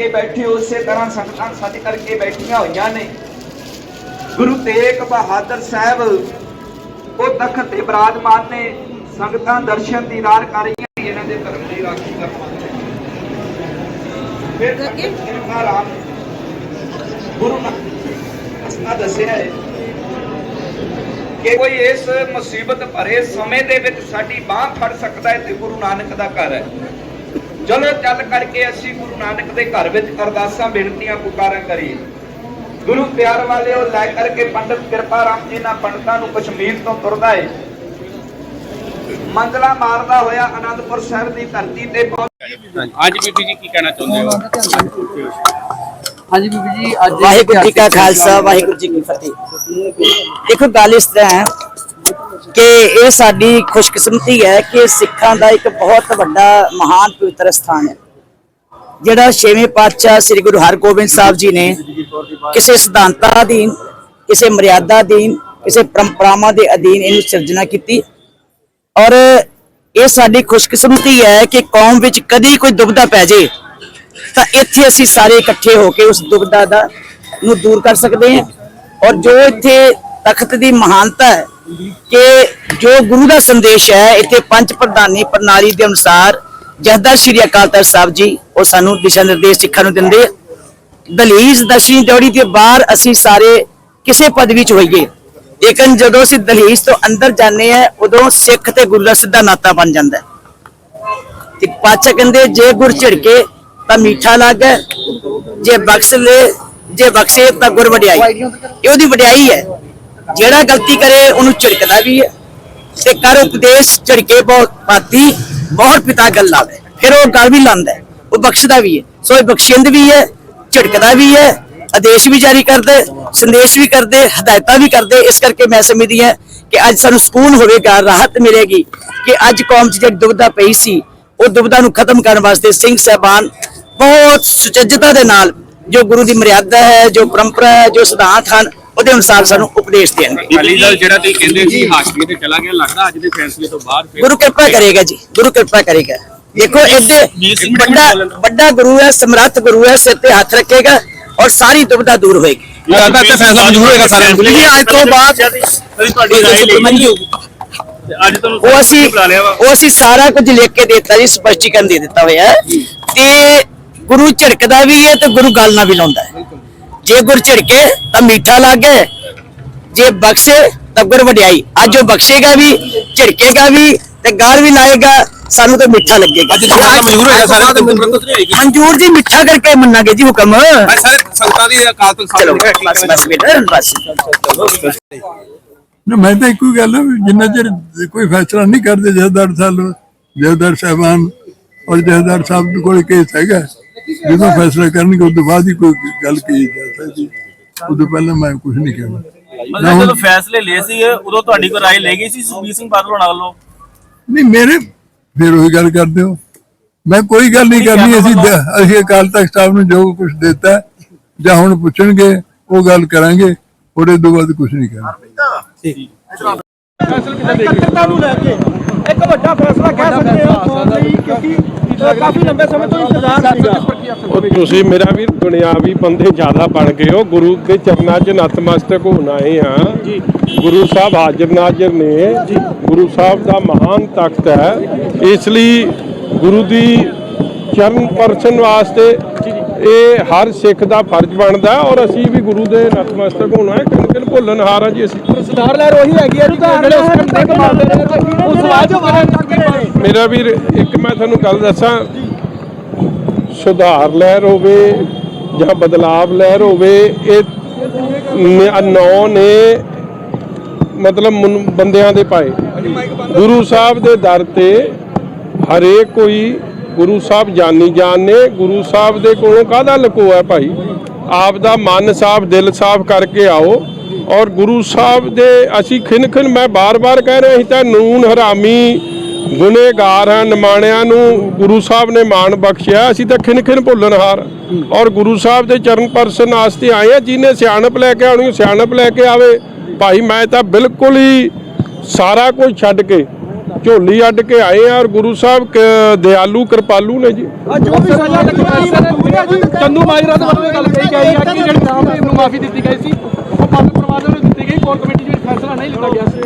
ਕਰਕੇ ਬੈਠੇ ਉਸੇ ਤਰ੍ਹਾਂ ਸੰਗਤਾਂ ਸੱਜ ਕਰਕੇ ਬੈਠੀਆਂ ਹੋਈਆਂ ਨੇ। ਗੁਰੂ ਤੇਗ ਬਹਾਦਰ ਸਾਹਿਬ ਉਹ ਤਖਤ ਤੇ ਬਿਰਾਜਮਾਨ ਨੇ। ਸੰਗਤਾਂ ਦਰਸ਼ਨ ਦੀਦਾਰ ਕਰ ਰਹੀਆਂ ਨੇ ਇਹਨਾਂ ਦੇ ਧਰਮ ਦੀ ਰਾਖੀ ਕਰਨ ਵਾਸਤੇ। ਫਿਰ ਕਿਰਪਾ ਰਾਮ ਗੁਰੂ ਨਾਨਕ ਅਸਨਾ ਦੱਸਿਆ ਹੈ ਕਿ ਕੋਈ ਇਸ ਮੁਸੀਬਤ ਭਰੇ ਸਮੇਂ ਦੇ ਵਿੱਚ ਸਾਡੀ ਬਾਹ ਫੜ ਸਕਦਾ ਹੈ ਤੇ ਗੁਰੂ ਨਾਨਕ ਦਾ ਘਰ ਹੈ। ਚਲੋ ਚੱਲ ਕਰਕੇ ਅਸੀਂ ਗੁਰੂ ਨਾਨਕ ਦੇ ਘਰ ਵਿੱਚ ਅਰਦਾਸਾਂ ਬੇਨਤੀਆਂ ਪੁਕਾਰਾਂ ਕਰੀਏ। ਗੁਰੂ ਪਿਆਰ ਵਾਲਿਓ ਲੈ ਕਰਕੇ ਪੰਡਤ ਕਿਰਪਾ ਰਾਮ ਜੀ ਨਾਲ ਪੰਡਤਾਂ ਨੂੰ ਕਸ਼ਮੀਰ ਤੋਂ ਤੁਰਦਾ ਏ। ਮੰਜ਼ਲਾ ਮਾਰਦਾ ਹੋਇਆ ਆਨੰਦਪੁਰ ਸਾਹਿਬ ਦੀ ਧਰਤੀ ਤੇ ਪਹੁੰਚ ਅੱਜ ਬੀਬੀ ਜੀ ਕੀ ਕਹਿਣਾ ਚਾਹੁੰਦੇ ਹੋ? ਹਾਂਜੀ ਬੀਬੀ ਜੀ ਅੱਜ ਵਾਹਿਗੁਰੂ ਜੀ ਕਾ ਖਾਲਸਾ ਵਾਹਿਗੁਰੂ ਜੀ ਕੀ ਫਤਿਹ। ਦੇਖੋ ਗੱਲ ਇਸ ਤਰ੍ਹਾਂ ਹੈ ਕਿ ਇਹ ਸਾਡੀ ਖੁਸ਼ਕਿਸਮਤੀ ਹੈ ਕਿ ਸਿੱਖਾਂ ਦਾ ਇੱਕ ਬਹੁਤ ਵੱਡਾ ਮਹਾਨ ਪਵਿੱਤਰ ਸਥਾਨ ਹੈ। ਜਿਹੜਾ ਛੇਵੇਂ ਪਾਤਸ਼ਾਹ ਸ੍ਰੀ ਗੁਰੂ ਹਰਗੋਬਿੰਦ ਸਾਹਿਬ ਜੀ ਨੇ ਕਿਸੇ ਸਿਧਾਂਤਾਂ ਅਧੀਨ, ਕਿਸੇ ਮਰਿਆਦਾ ਅਧੀਨ, ਕਿਸੇ ਪਰੰਪਰਾਵਾਂ ਦੇ ਅਧੀਨ ਇਹਨੂੰ ਸਿਰਜਣਾ ਕੀਤੀ ਔਰ ਇਹ ਸਾਡੀ ਖੁਸ਼ਕਿਸਮਤੀ ਹੈ ਕਿ ਕੌਮ ਵਿੱਚ ਕਦੀ ਕੋਈ ਦੁਬਦਾ ਪੈ ਜੇ ਤਾਂ ਇੱਥੇ ਅਸੀਂ ਸਾਰੇ ਇਕੱਠੇ ਹੋ ਕੇ ਉਸ ਦੁਬਦਾ ਦਾ ਨੂੰ ਦੂਰ ਕਰ ਸਕਦੇ ਹਾਂ ਔਰ ਜੋ ਇੱਥੇ ਤਖਤ ਦੀ ਮਹਾਨਤਾ ਹੈ ਕਿ ਜੋ ਗੁਰੂ ਦਾ ਸੰਦੇਸ਼ ਹੈ, ਇੱਥੇ ਪੰਜ ਪ੍ਰਧਾਨੀ ਪ੍ਰਣਾਲੀ ਦੇ ਅਨੁਸਾਰ ਜਹਦਰ ਸ਼੍ਰੀ ਅਕਾਲ ਤਖਤ ਸਾਹਿਬ ਜੀ, ਉਹ ਸਾਨੂੰ ਦਿਸ਼ਾ ਨਿਰਦੇਸ਼ ਸਿੱਖਾਂ ਨੂੰ ਦਿੰਦੇ। ਆ। ਦਸ਼ਵੀਂ ਦੌੜੀ ਦੇ ਬਾਹਰ ਅਸੀਂ ਸਾਰੇ ਕਿਸੇ ਪਦਵੀ ਚ ਹੋਈਏ। ਲੇਕਿਨ ਜਦੋਂ ਅਸੀਂ ਦਲੀਜ਼ ਤੋਂ ਅੰਦਰ ਜਾਂਦੇ ਆ ਉਦੋਂ ਸਿੱਖ ਤੇ ਗੁਰੂ ਦਾ ਸਿੱਧਾ ਨਾਤਾ ਬਣ ਜਾਂਦਾ ਹੈ। ਤੇ ਪਾਚਾ ਕਹਿੰਦੇ, ਜੇ ਗੁਰ ਝਿੜਕੇ ਤਾਂ ਮਿੱਠਾ ਲੱਗੇ ਜੇ ਬਖਸ਼ ਲੈ, ਜੇ ਬਖਸ਼ੇ ਤਾਂ ਗੁਰ ਵਡਿਆਈ। ਇਹ ਉਹਦੀ ਵਡਿਆਈ ਹੈ। ਜਿਹੜਾ ਗਲਤੀ ਕਰੇ, ਉਹਨੂੰ ਝਿੜਕਦਾ ਵੀ ਹੈ। ਤੇ ਕਰ ਉਪਦੇਸ਼ ਝਿੜਕੇ ਬਹੁਤ, ਪਾਤੀ, ਬਹੁਤ ਪਿਤਾ ਗੱਲ ਲਾਵੇ ਫਿਰ ਉਹ ਗੱਲ ਵੀ ਲਾਂਦਾ ਉਹ ਬਖਸ਼ਦਾ ਵੀ ਹੈ। ਸੋ ਇਹ ਬਖਸ਼ਿੰਦ ਵੀ ਹੈ, ਝਿੜਕਦਾ ਵੀ ਹੈ, ਆਦੇਸ਼ ਵੀ ਜਾਰੀ ਕਰਦੇ, ਸੰਦੇਸ਼ ਵੀ ਕਰਦੇ, ਹਦਾਇਤਾਂ ਵੀ ਕਰਦੇ। ਇਸ ਕਰਕੇ ਮੈਂ ਸਮਝਦੀ ਹਾਂ ਕਿ ਅੱਜ ਸਾਨੂੰ ਸਕੂਨ ਹੋਵੇਗਾ, ਰਾਹਤ ਮਿਲੇਗੀ ਕਿ ਅੱਜ ਕੌਮ 'ਚ ਜਿਹੜੀ ਦੁਬਦਾ ਪਈ ਸੀ, ਉਹ ਦੁਬਦਾ ਨੂੰ ਖਤਮ ਕਰਨ ਵਾਸਤੇ ਸਿੰਘ ਸਾਹਿਬਾਨ ਬਹੁਤ ਸੁਚੱਜਤਾ ਦੇ ਨਾਲ ਜੋ ਗੁਰੂ ਦੀ ਮਰਿਆਦਾ ਹੈ, ਜੋ ਪਰੰਪਰਾ ਹੈ, ਜੋ ਸਿਧਾਂਤ ਹਨ ਉਹਦੇ ਅਨੁਸਾਰ ਸਾਨੂੰ ਉਪਦੇਸ਼ ਦੇਣਗੇ ਅਕਾਲੀ ਦਲ ਜਿਹੜਾ ਤੁਸੀਂ ਕਹਿੰਦੇ ਸੀ ਹਾਸ਼ਮੀ ਤੇ ਚਲਾ ਗਿਆ ਲੱਗਦਾ ਅੱਜ ਦੇ ਫੈਸਲੇ ਤੋਂ ਬਾਅਦ ਫਿਰ ਗੁਰੂ ਕਿਰਪਾ ਕਰੇਗਾ ਜੀ ਗੁਰੂ ਕਿਰਪਾ ਕਰੇਗਾ। ਦੇਖੋ ਇਹਦੇ ਵੱਡਾ ਵੱਡਾ ਗੁਰੂ ਹੈ ਸਮਰੱਥ ਗੁਰੂ ਹੈ ਸਿਰ ਤੇ ਹੱਥ ਰੱਖੇਗਾ ਔਰ ਸਾਰੀ ਦੁਬਦਾ ਦੂਰ ਹੋਏਗੀ। ਲੱਗਦਾ ਤੇ ਫੈਸਲਾ ਮਨਜ਼ੂਰ ਹੋਏਗਾ ਸਾਰਿਆਂ ਨੂੰ। ਜੀ ਅੱਜ ਤੋਂ ਬਾਅਦ ਤੁਹਾਡੀ ਰਾਏ ਲਈ ਅੱਜ ਤੁਹਾਨੂੰ ਉਹ ਅਸੀਂ ਬੁਲਾ ਲਿਆ ਵਾ। ਉਹ ਅਸੀਂ ਸਾਰਾ ਕੁਝ ਲਿਖ ਕੇ ਦਿੱਤਾ ਜੀ ਸਪਸ਼ਟੀਕਰਨ ਦੇ ਦਿੱਤਾ ਹੋਇਆ ਤੇ ਗੁਰੂ ਝਿੜਕਦਾ ਵੀ ਹੈ ਤੇ ਗੁਰੂ ਗੱਲ ਨਾਲ ਵੀ ਲਾਉਂਦਾ ਹੈ। ਜੇ ਗੁਰ ਝਿੜਕੇ ਤਾਂ ਮਿੱਠਾ ਲੱਗੇ ਜੇ ਬਖਸ਼ੇ ਤਾਂ ਗੁਰ ਵਡਿਆਈ। ਅੱਜ ਉਹ ਬਖਸ਼ੇਗਾ ਵੀ ਝਿੜਕੇਗਾ ਵੀ ਤੇ ਗਾਲ ਵੀ ਲਾਏਗਾ ਸਾਨੂੰ ਤਾਂ ਮਿੱਠਾ ਲੱਗੇਗਾ। ਅੱਜ ਫੈਸਲਾ ਮਨਜ਼ੂਰ ਹੋਏਗਾ ਸਾਰਿਆਂ ਨੂੰ ਤੁਰੰਤ ਨਹੀਂ ਹੋਏਗੀ। ਮਨਜੂਰ ਜੀ ਮਿੱਠਾ ਕਰਕੇ ਮੰਨਾਂਗੇ ਜੀ ਹੁਕਮ। ਸਾਰੇ ਸੰਗਤਾਂ ਦੀ ਅਕਾਲ ਤਖਤ ਚਲੋ ਸਾਹਿਬ ਬਸ ਬਸ ਬੇਟਾ ਬਸ। ਨਾ ਮੈਂ ਤਾਂ ਇੱਕੋ ਗੱਲ ਜਿੰਨਾ ਚਿਰ ਕੋਈ ਫੈਸਲਾ ਨਹੀਂ ਕਰਦੇ ਜਥੇਦਾਰ ਸਾਹਿਬ ਜਥੇਦਾਰ ਸਾਹਿਬਾਨ ਔਰ ਜਥੇਦਾਰ ਸਾਹਿਬ ਕੋਲ ਕੇਸ ਹੈਗਾ। ਜਦੋਂ ਫੈਸਲਾ ਕਰਨਗੇ ਉਸ ਤੋਂ ਬਾਅਦ ਹੀ ਕੋਈ ਗੱਲ ਕੀਤੀ ਜਾ ਸਕਦੀ। ਉਦੋਂ ਪਹਿਲਾਂ ਮੈਂ ਕੁਝ ਨਹੀਂ ਕਹਿਣਾ। ਮਤਲਬ ਜਦੋਂ ਫੈਸਲੇ ਲਏ ਸੀ ਉਦੋਂ ਤੁਹਾਡੀ ਕੋਈ ਰਾਏ ਲੈ ਗਈ ਸੀ ਸੁਖਬੀਰ ਸਿੰਘ ਬਾਦਲ ਹੋਣਾ ਵੱਲੋਂ? ਨਹੀਂ ਮੇਰੇ ਫਿਰ ਉਹੀ ਗੱਲ ਕਰਦੇ ਹੋ। ਮੈਂ ਕੋਈ ਗੱਲ ਨਹੀਂ ਕਰਨੀ ਅਸੀਂ ਅਸੀਂ ਅਕਾਲ ਤਖਤ ਸਾਹਿਬ ਨੂੰ ਜੋ ਕੁਝ ਦਿੱਤਾ ਜਾਂ ਹੁਣ ਪੁੱਛਣਗੇ ਉਹ ਗੱਲ ਕਰਾਂਗੇ ਉਹਦੇ ਤੋਂ ਬਾਅਦ ਕੁਝ ਨਹੀਂ ਕਰਨਾ ਇਕੱਤਰਤਾ ਨੂੰ ਲੈ ਕੇ ਇੱਕ ਵੱਡਾ ਫੈਸਲਾ ਕਹਿ ਸਕਦੇ ਹਾਂ ਕੌਮ ਲਈ ਕਿਉਂਕਿ ਕਾਫੀ ਲੰਬੇ ਸਮੇਂ ਤੋਂ ਇੰਤਜ਼ਾਰ ਸੀਗਾ। ਉਹ ਤੁਸੀਂ ਮੇਰਾ ਵੀਰ ਦੁਨਿਆਵੀ ਬੰਦੇ ਜ਼ਿਆਦਾ ਬਣ ਗਏ ਹੋ। ਗੁਰੂ ਦੇ ਚਰਨਾਂ 'ਚ ਨਤਮਸਤਕ ਹੋਣ ਆਏ ਆ। ਜੀ। ਗੁਰੂ ਸਾਹਿਬ ਹਾਜ਼ਰ ਨਾਜ਼ਰ ਨੇ। ਗੁਰੂ ਸਾਹਿਬ ਦਾ ਮਹਾਨ ਤਖਤ ਹੈ। ਇਸ ਲਈ ਗੁਰੂ ਦੀ ਚਰਨ ਪਰਸਨ ਵਾਸਤੇ ਇਹ ਹਰ ਸਿੱਖ ਦਾ ਫਰਜ਼ ਬਣਦਾ ਔਰ ਅਸੀਂ ਵੀ ਗੁਰੂ ਦੇ ਨਤਮਸਤਕ ਹੋਣਾ ਹੈ ਕਿਨ ਕਿਨ ਭੁੱਲਣ ਹਾਰ ਆ ਜੀ ਅਸੀਂ। ਸਰਦਾਰ ਲਹਿਰ ਉਹੀ ਹੈਗੀ ਹੈ ਜੀ ਜਿਹੜੇ ਉਸ ਕੰਡੇ ਕਮਾਉਂਦੇ ਨੇ ਉਹ ਸਵਾਜ ਬਣੇ ਮੇਰਾ ਵੀਰ ਇੱਕ ਮੈਂ ਤੁਹਾਨੂੰ ਗੱਲ ਦੱਸਾਂ। ਸੁਧਾਰ ਲਹਿਰ ਹੋਵੇ ਜਾਂ ਬਦਲਾਵ ਲਹਿਰ ਹੋਵੇ ਇਹ ਨ- ਨੌ ਮਤਲਬ ਬੰਦਿਆਂ ਦੇ ਪਾਏ। ਗੁਰੂ ਸਾਹਿਬ ਦੇ ਦਰ ਤੇ ਹਰੇਕ ਕੋਈ ਗੁਰੂ ਸਾਹਿਬ ਜਾਨੀ ਜਾਨ ਨੇ, ਗੁਰੂ ਸਾਹਿਬ ਦੇ ਕੋਲੋਂ ਕਾਹਦਾ ਲਕੋ ਹੈ ਭਾਈ? ਆਪ ਦਾ ਮਨ ਸਾਫ਼, ਦਿਲ ਸਾਫ਼ ਕਰਕੇ ਆਓ। ਔਰ ਗੁਰੂ ਸਾਹਿਬ ਦੇ ਅਸੀਂ ਖਿਨ ਖਿਨ ਮੈਂ ਬਾਰ-ਬਾਰ ਕਹਿ ਰਿਹਾ ਸੀ ਤਾਂ ਨੂਨ ਹਰਾਮੀ ਗੁਨੇਗਾਰ ਹਾਂ ਨਿਮਾਣਿਆਂ ਨੂੰ, ਗੁਰੂ ਸਾਹਿਬ ਨੇ ਮਾਣ ਬਖਸ਼ਿਆ, ਅਸੀਂ ਤਾਂ ਖਿਨ ਖਿਨ ਭੁੱਲਣਹਾਰ ਔਰ ਗੁਰੂ ਸਾਹਿਬ ਦੇ ਚਰਨ ਪਰਸਨ ਆਸਤੇ ਆਏ ਆ, ਜਿਹਨੇ ਸਿਆਣਪ ਲੈ ਕੇ ਆਉਣੀ, ਸਿਆਣਪ ਲੈ ਕੇ ਆਵੇ। ਭਾਈ, ਮੈਂ ਤਾਂ ਬਿਲਕੁਲ ਹੀ ਸਾਰਾ ਕੁਝ ਛੱਡ ਕੇ ਝੋਲੀ ਅੱਡ ਕੇ ਆਏ ਆ ਔਰ ਗੁਰੂ ਸਾਹਿਬ ਕ- ਦਿਆਲੂ ਕਿਰਪਾਲੂ ਨੇ ਜੀ। ਅੱਜ ਜੋ ਵੀ ਸਜ਼ਾ ਲੱਗੀ ਚੰਦੂ ਮਾਜਰਾ ਦੇ ਬਾਰੇ ਗੱਲ ਕਹੀ ਗਈ ਹੈ ਕਿ ਜਿਹੜੀ ਨਾਮ ਨੂੰ ਮਾਫੀ ਦਿੱਤੀ ਗਈ ਸੀ ਉਹ ਪੰਜ ਪਰਿਵਾਰ ਨੂੰ ਦਿੱਤੀ ਗਈ ਕੋਰ ਕਮੇਟੀ ਵਿੱਚ ਫੈਸਲਾ ਨਹੀਂ ਲਿੱਤਾ ਗਿਆ ਸੀ।